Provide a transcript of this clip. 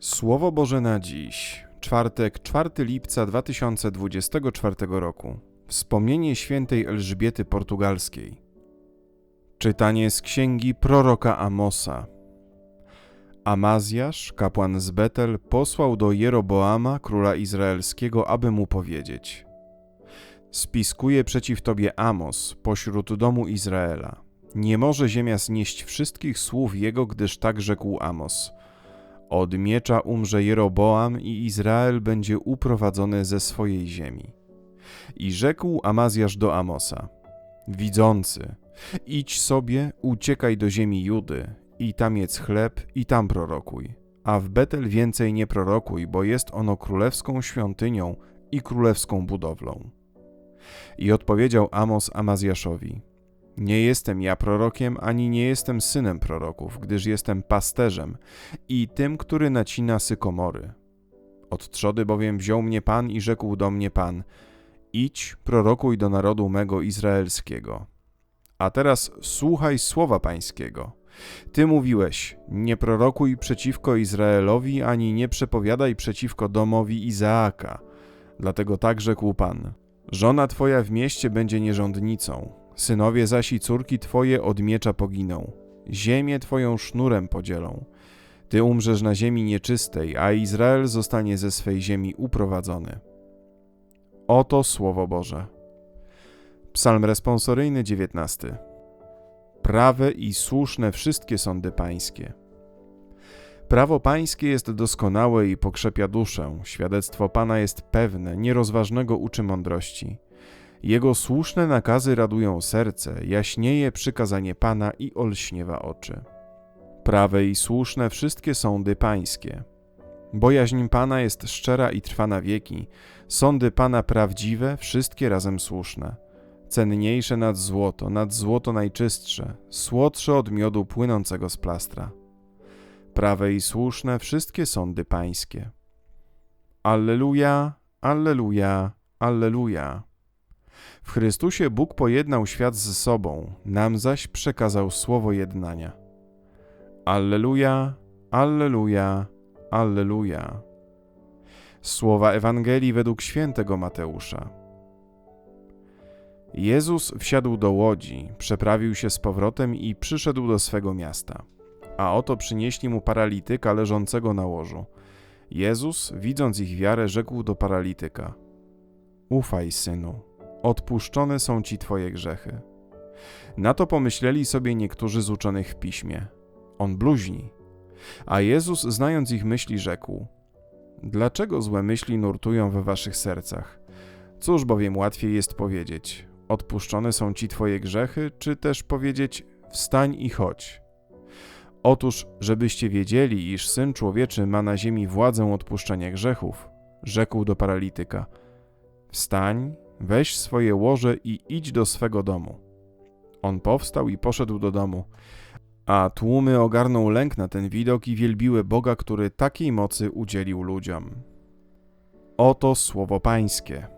Słowo Boże na dziś, czwartek, 4 lipca 2024 roku. Wspomnienie świętej Elżbiety Portugalskiej. Czytanie z księgi proroka Amosa. Amazjasz, kapłan z Betel, posłał do Jeroboama, króla izraelskiego, aby mu powiedzieć: Spiskuje przeciw tobie Amos pośród domu Izraela. Nie może ziemia znieść wszystkich słów jego, gdyż tak rzekł Amos. Od miecza umrze Jeroboam i Izrael będzie uprowadzony ze swojej ziemi. I rzekł Amazjasz do Amosa: Widzący, idź sobie, uciekaj do ziemi Judy i tam jedz chleb i tam prorokuj. A w Betel więcej nie prorokuj, bo jest ono królewską świątynią i królewską budowlą. I odpowiedział Amos Amazjaszowi: Nie jestem ja prorokiem, ani nie jestem synem proroków, gdyż jestem pasterzem i tym, który nacina sykomory. Od trzody bowiem wziął mnie Pan i rzekł do mnie Pan: Idź, prorokuj do narodu mego izraelskiego. A teraz słuchaj słowa Pańskiego. Ty mówiłeś: Nie prorokuj przeciwko Izraelowi, ani nie przepowiadaj przeciwko domowi Izaaka. Dlatego tak rzekł Pan: Żona twoja w mieście będzie nierządnicą, synowie zaś i córki twoje od miecza poginą, ziemię twoją sznurem podzielą. Ty umrzesz na ziemi nieczystej, a Izrael zostanie ze swej ziemi uprowadzony. Oto słowo Boże. Psalm responsoryjny 19. Prawe i słuszne wszystkie sądy pańskie. Prawo pańskie jest doskonałe i pokrzepia duszę, świadectwo Pana jest pewne, nierozważnego uczy mądrości. Jego słuszne nakazy radują serce, jaśnieje przykazanie Pana i olśniewa oczy. Prawe i słuszne wszystkie sądy pańskie. Bojaźń Pana jest szczera i trwa na wieki, sądy Pana prawdziwe, wszystkie razem słuszne. Cenniejsze nad złoto, nad złoto najczystsze, słodsze od miodu płynącego z plastra. Prawe i słuszne wszystkie sądy pańskie. Alleluja, alleluja, alleluja. W Chrystusie Bóg pojednał świat ze sobą, nam zaś przekazał słowo jednania. Alleluja, alleluja, alleluja. Słowa Ewangelii według świętego Mateusza. Jezus wsiadł do łodzi, przeprawił się z powrotem i przyszedł do swego miasta. A oto przynieśli mu paralityka leżącego na łożu. Jezus, widząc ich wiarę, rzekł do paralityka: Ufaj, synu, odpuszczone są ci twoje grzechy. Na to pomyśleli sobie niektórzy z uczonych w piśmie. On bluźni. A Jezus, znając ich myśli, rzekł: Dlaczego złe myśli nurtują we waszych sercach? Cóż bowiem łatwiej jest powiedzieć: Odpuszczone są ci twoje grzechy, czy też powiedzieć: Wstań i chodź. Otóż, żebyście wiedzieli, iż syn człowieczy ma na ziemi władzę odpuszczenia grzechów, rzekł do paralityka: Wstań, weź swoje łoże i idź do swego domu. On powstał i poszedł do domu, a tłumy ogarnął lęk na ten widok i wielbiły Boga, który takiej mocy udzielił ludziom. Oto słowo Pańskie.